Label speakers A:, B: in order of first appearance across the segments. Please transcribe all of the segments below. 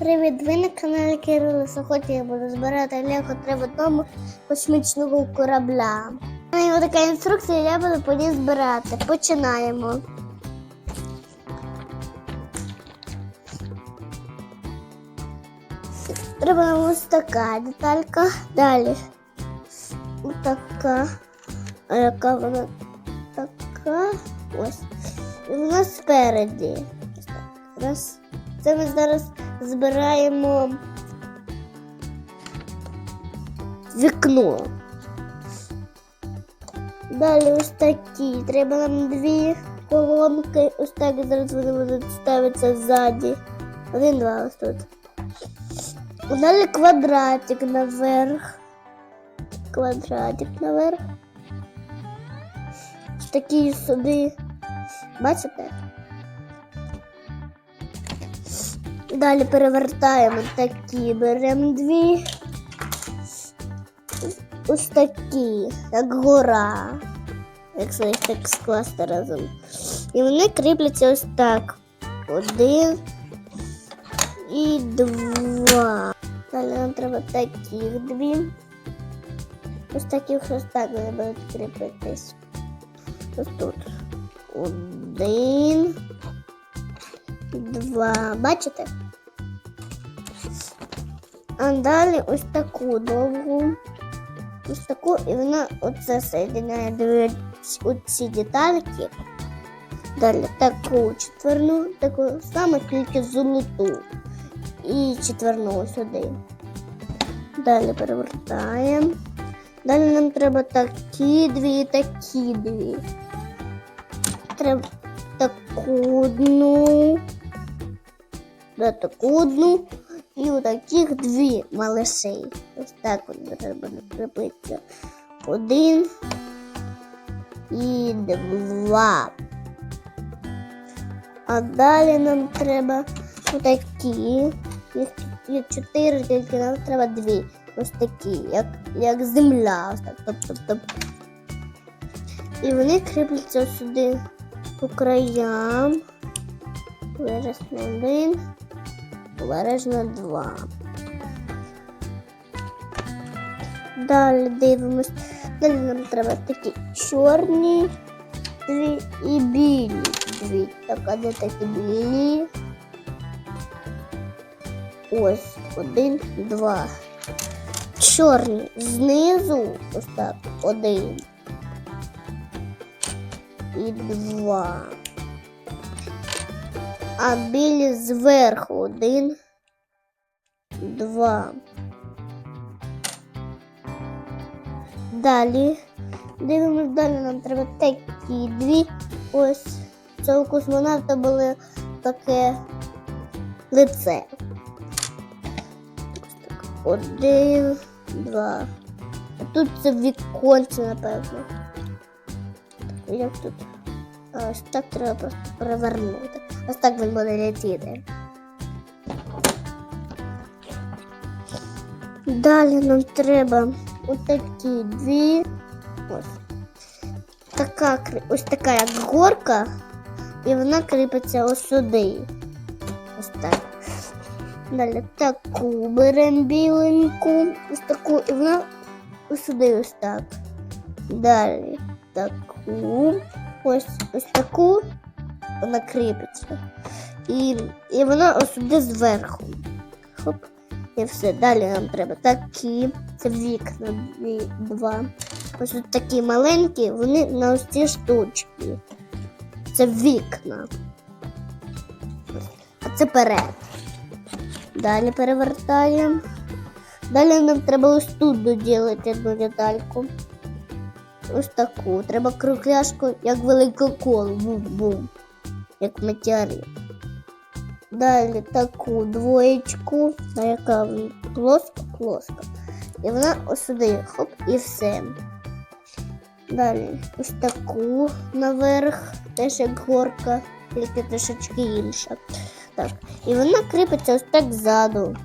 A: Привіт, ви на каналі Кирило Сохоті. Я буду збирати Лего треба космічного корабля. У мене така інструкція, я буду по ній збирати. Починаємо. Треба ось така деталька. Далі. Ось така. А яка вона така? Ось. І вона спереді. Раз. Це ми зараз збираємо вікно. Далі ось такі. Треба нам дві колонки. Ось так зараз вони будуть ставитися ззаді. Один, два ось тут. Далі квадратик наверх. Квадратик наверх. Ось такі сюди. Бачите? Далі перевертаємо такі, беремо дві. Ось такі, як гора. Якщо їх так скласти разом. І вони кріпляться ось так. Один і два. Далі нам треба таких дві. Ось таких ось так вони будуть кріпитись. Ось тут. Один. Два. Бачите? А далі ось таку довгу. Ось таку, і вона оце соєдиняє оці детальки. Далі таку четверну, таку саму тільки золоту. І четверну сюди. Далі перевертаємо. Далі нам треба такі дві такі дві. Треба таку одну. Таку одну. І отаких дві малишей. Ось так от треба накріпитися. Один і два. А далі нам треба отакі. Є чотири, тільки нам треба дві. Ось такі, як, як земля. Ось так. Топ-топ-топ. І вони кріпляться сюди по краям. Виразно один. Обережно два. Далі дивимось. Далі нам треба такі чорні дві і білі дві. Так, а де такі білі? Ось один, два. Чорні знизу, ось так, один. І два. А білі зверху один, два. Далі. Дивимось далі, нам треба такі дві. Ось це у космонавта було таке лице. Один, два. А тут це віконце, напевно. Як тут? Ось так треба просто перевернути. Ось так він буде летіти. Далі нам треба отакі дві. Ось. Така, ось така як горка, і вона кріпиться ось сюди. Ось так. Далі таку беремо біленьку, ось таку, і вона ось сюди ось так. Далі таку, ось ось таку, вона кріпиться. І, і вона сюди зверху. Хоп. І все. Далі нам треба такі. Це вікна два. Ось тут такі маленькі, вони на ось ці штучки. Це вікна. А це перед. Далі перевертаємо. Далі нам треба ось тут доділити одну детальку. Ось таку. Треба кругляшку, як велике коло. Бум-бум. Як метеорит. Далі таку двоєчку, яка плоска, плоска. І вона ось сюди, хоп, і все. Далі ось таку наверх, теж як горка, тільки трошечки інша. Так. І вона кріпиться ось так ззаду.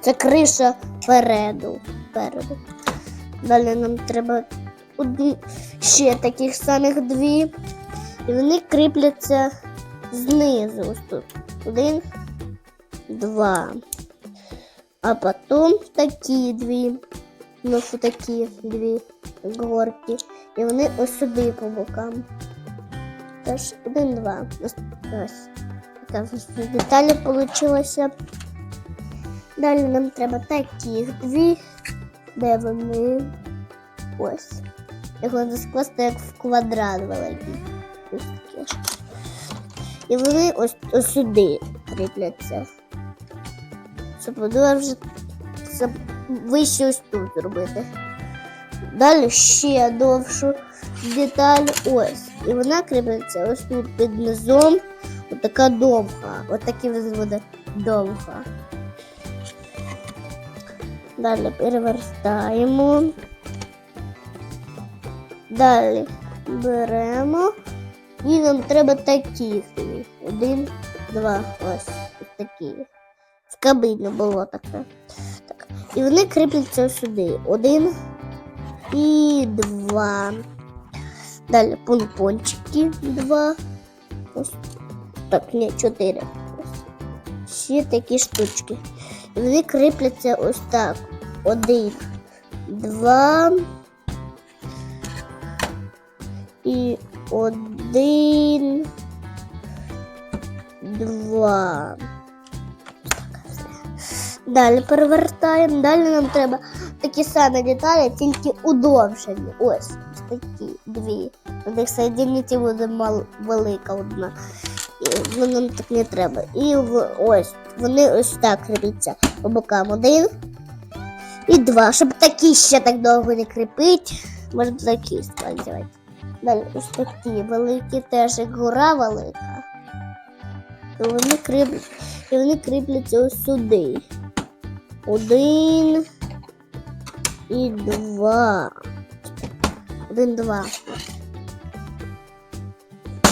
A: Це криша переду. переду. Далі нам треба ще таких самих дві. І вони кріпляться знизу. Ось тут. Один, два. А потім такі дві. Ну, що такі дві горки. І вони ось сюди по бокам. Теж один, два. Ось. Така деталі вийшлося. Далі нам треба таких дві, де вони ось. Їх можна скласти як в квадрат великий. Ось. І вони ось, ось сюди кріпляться. Щоб вони вже вище ось тут зробити. Далі ще довшу деталь ось. І вона кріпиться ось тут під низом. Отака довга. Отакі буде довга. Далі перевертаємо. Далі беремо. І нам треба такі. Один, два, ось такі. В кабині було таке. Так. І вони кріпляться сюди. Один і два. Далі помпончики два. Ось. Так, ні, чотири. Ось. Ще такі штучки. І вони кріпляться ось так. Один, два. І один, два. Далі перевертаємо. Далі нам треба такі самі деталі, тільки удовжені. Ось такі дві. На них соєдинити буде мал, велика одна. І нам так не треба. І ось вони ось так кріпляться по бокам. Один і два. Щоб такі ще так довго не кріпити, можна такі складувати. Далі ось такі великі, теж як гора велика. І вони кріплять, і вони кріпляться ось сюди. Один і два. Один, два.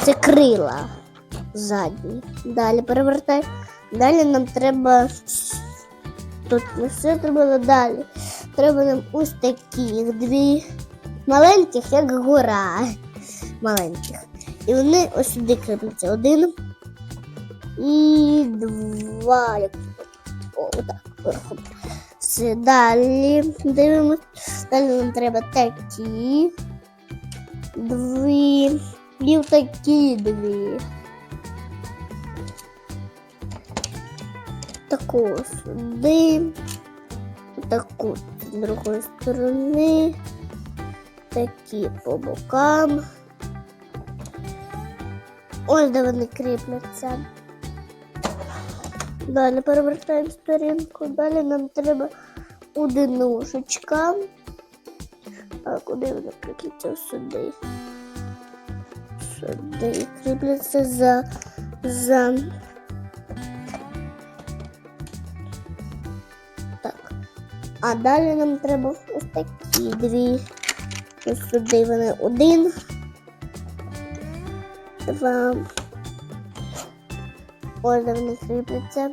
A: Це крила задні. Далі перевертай. Далі нам треба. Тут не все треба далі. Треба нам ось таких дві маленьких, як гора. Маленьких. І вони ось сюди кріпляться. Один і два. О, отак. вверху. Все, далі дивимось. Далі нам треба такі. Дві. І такі дві. Таку сюди. Таку з другої сторони. Такі по бокам. Ось де вони кріпляться. Далі перевертаємо сторінку. Далі нам треба одинушечка. А куди вона кріпляться? Сюди. Сюди кріпляться за. за. Так. А далі нам треба ось такі дві. Сюди вони один. Два. Де вони кріпляться.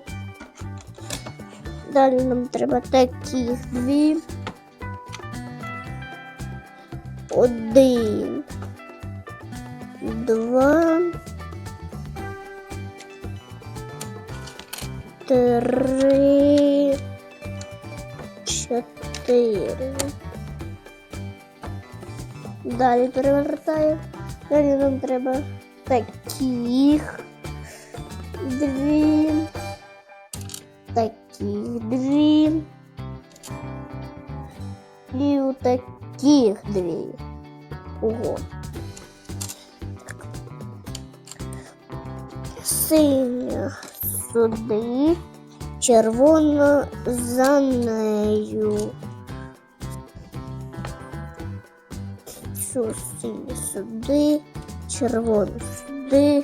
A: Далі нам треба таких дві. Один. Два. Три. Чотири. Далі перевертаємо. Далі нам треба таких дві. Таких дві. І у таких дві. Ого. Синя сюди, червона за нею. Цю синю сюди, червону сюди.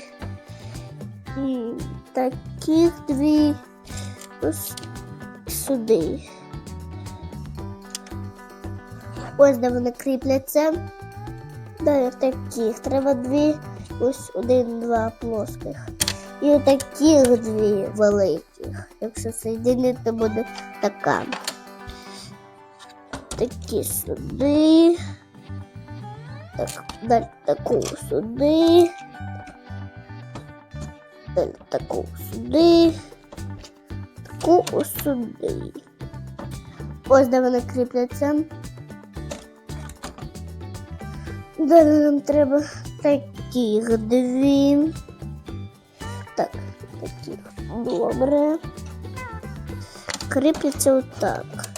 A: Таких дві ось сюди. Ось де вони кріпляться. Далі таких треба дві, ось один, два плоских. І таких дві великих. Якщо соєдинити, буде така. Такі сюди. Так, далі таку сюди. Далі таку сюди. таку ось сюди. Ось де вони кріпляться. Далі нам треба таких дві. Так, таких. Добре. Кріпляться отак.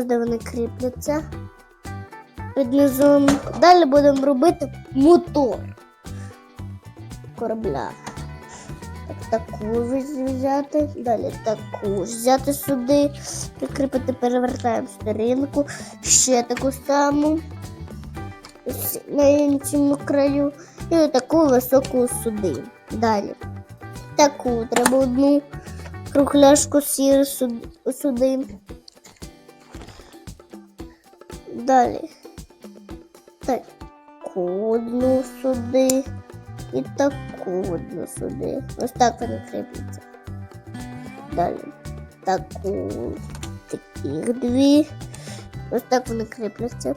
A: Ось де вони кріпляться під низом. Далі будемо робити мотор корабля. Так, таку взяти, далі таку взяти сюди, прикріпити, перевертаємо сторінку, ще таку саму на іншому краю і таку високу сюди. Далі. Таку треба одну кругляшку сіру сюди. Далі. Таку одну сюди. І таку одну сюди. Ось так вони кріпляться. Далі. Таку. Таких дві. Ось так вони кріпляться.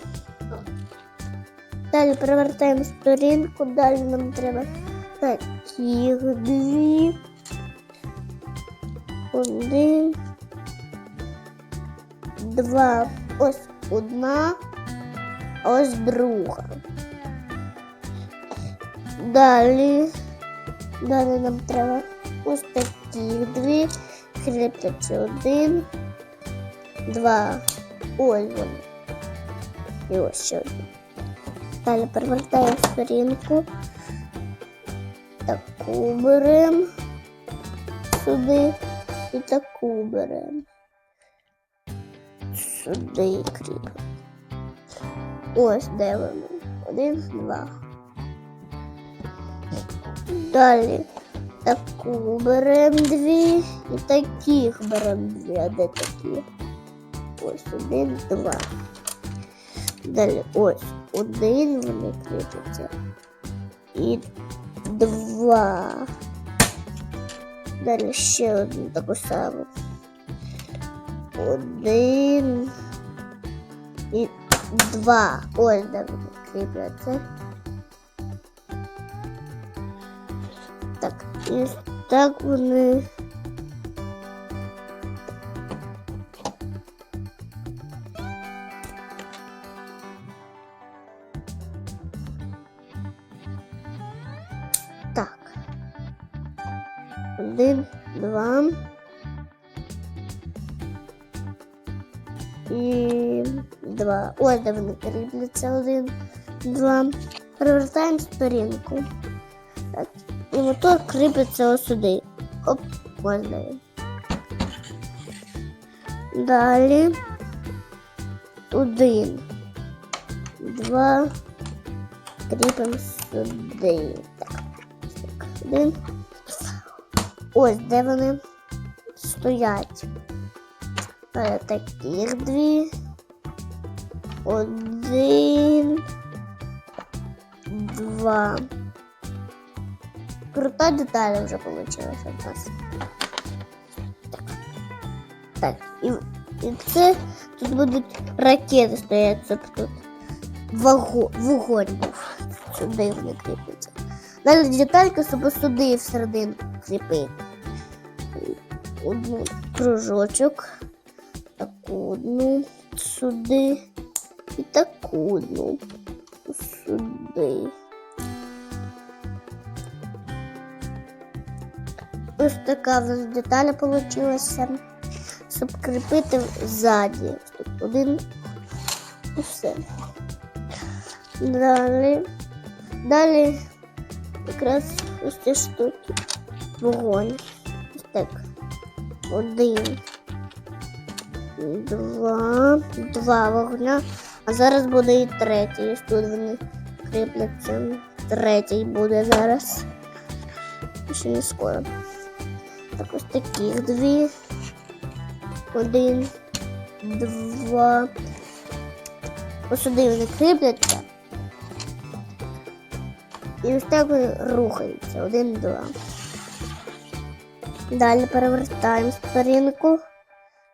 A: Далі перевертаємо сторінку, далі нам треба таких дві. Один. Два. Ось одна. а Ось друга. Далі. Далі нам треба ось такі дві. Кріпляться один. Два. Ось вони. І ось ще один. Далі перевертаємо сторінку. Таку беремо сюди і таку беремо. Сюди кріпимо. Ось вони. Один, два. Далі таку беремо дві і таких беремо дві, а де такі? Ось один, два. Далі ось один вони кріпляться. І два. Далі ще одну таку саму. Один і два. Ось де вони кріпляться. Так, і так вони. Ось де вони кріпляться. Один, два. Перевертаємо сторінку. Так. І мотор кріпиться ось сюди. Оп, ось де він. Далі. Один. Два. Кріпимо сюди. Так. так. Один. Ось де вони стоять. Е, Таких дві. Один. Два. Крута деталь вже вийшла у нас. Так. Так, і, і це тут будуть ракети стоять, щоб тут вого, вогонь був. Сюди вони кріпляться. Далі деталька, щоб сюди всередину кріпити. Одну кружочок, таку одну сюди і таку одну сюди. Ось така в нас деталь вийшла, щоб кріпити ззаді. Один і все. Далі. Далі якраз ось ці штуки. Вогонь. Ось так. Один. Два. Два вогня. А зараз буде і третій. Тут вони кріпляться. Третій буде зараз. Ще не скоро. Так ось таких дві. Один, два. Ось сюди вони кріпляться. І ось так вони рухаються. Один, два. Далі перевертаємо сторінку.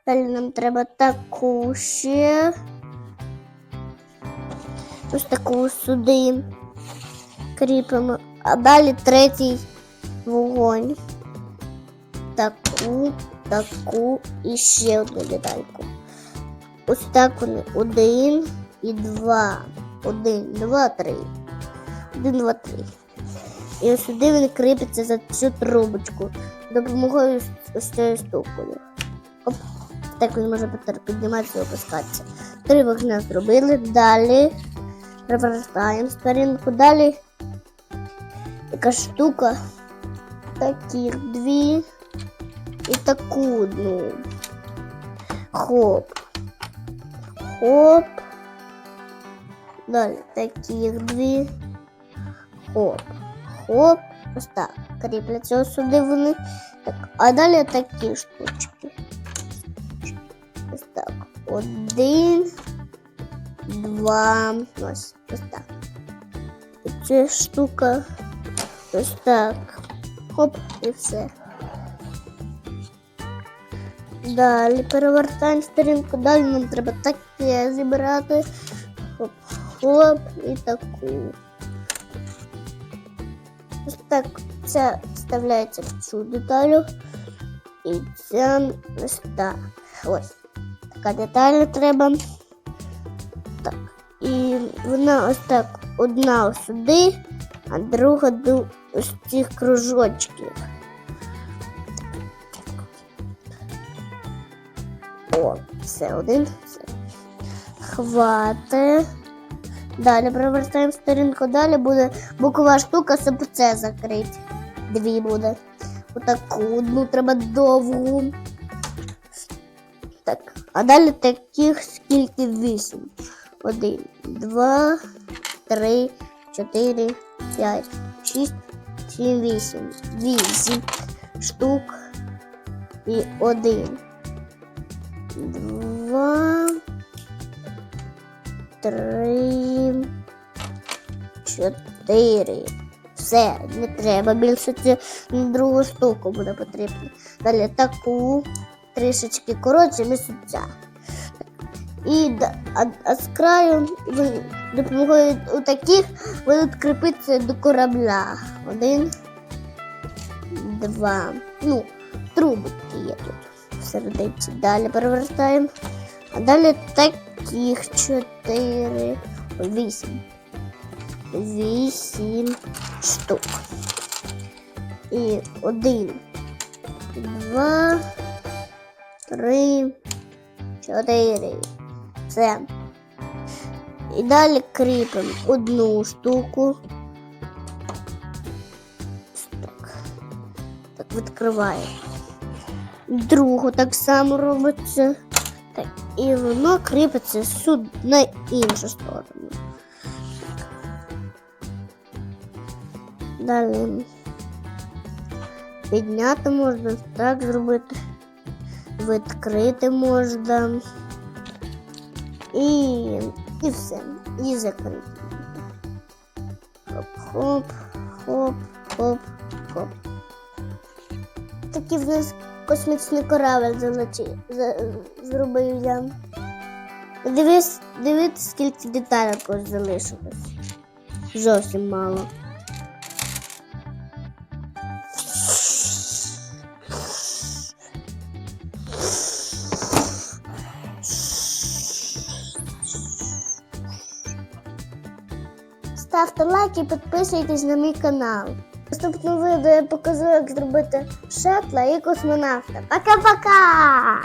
A: Далі нам треба таку ще. Ось таку сюди кріпимо. А далі третій вогонь. Таку, таку і ще одну детальку. Ось так вони. Один і два. Один, два, три. Один, два, три. І ось сюди він кріпиться за цю трубочку. Допомогою ось цією штукою. Оп. Так він може потім підніматися і опускатися. Три вогня зробили. Далі перевертаємо сторінку. Далі така штука. Таких дві. І таку одну. Хоп. Хоп. Далі таких дві. Хоп. Хоп. Ось так. Кріпляться ось сюди вони. Так. А далі такі штучки. Ось так. Один. Два. Ось. Ось так. І ця штука. Ось так. Хоп, і все. Далі перевертаємо сторінку, далі нам треба таке зібрати. Хоп, хоп і таку. Ось так ця вставляється в цю деталю. І ця ось так. Ось. Така деталь треба. І вона ось так одна сюди, а друга до ось цих кружочків. О, все один. Все. Хвати. Далі перевертаємо сторінку. Далі буде бокова штука, щоб це закрити. Дві буде. Отаку одну треба довгу. Так. А далі таких скільки вісім. Один, два, три, чотири, п'ять, шість, сім, вісім. Вісім штук і один. Два. Три. Чотири. Все, не треба. Більше це другу штуку буде потрібно. Далі таку трішечки коротше, місяця. І а, а з краю допомогою у таких будуть кріпитися до корабля. Один, два. Ну, трубки є тут всередині. Далі перевертаємо. А далі таких чотири. Вісім. Вісім штук. І один, два, три, чотири. Все. І далі кріпимо одну штуку. Так. Так відкриваємо. Другу так само робиться. Так, і воно кріпиться сюди на іншу сторону. Далі підняти можна, так зробити. Відкрити можна. І, і все. І закрити. Хоп, хоп, хоп, хоп. Такий в нас космічний корабель залечи, за, зробив я. Дивись, дивіться, скільки деталей ось залишилось. Зовсім мало. Лайк і підписуйтесь на мій канал. Наступному відео я покажу, як зробити шетла і космонавта. Пока-пока!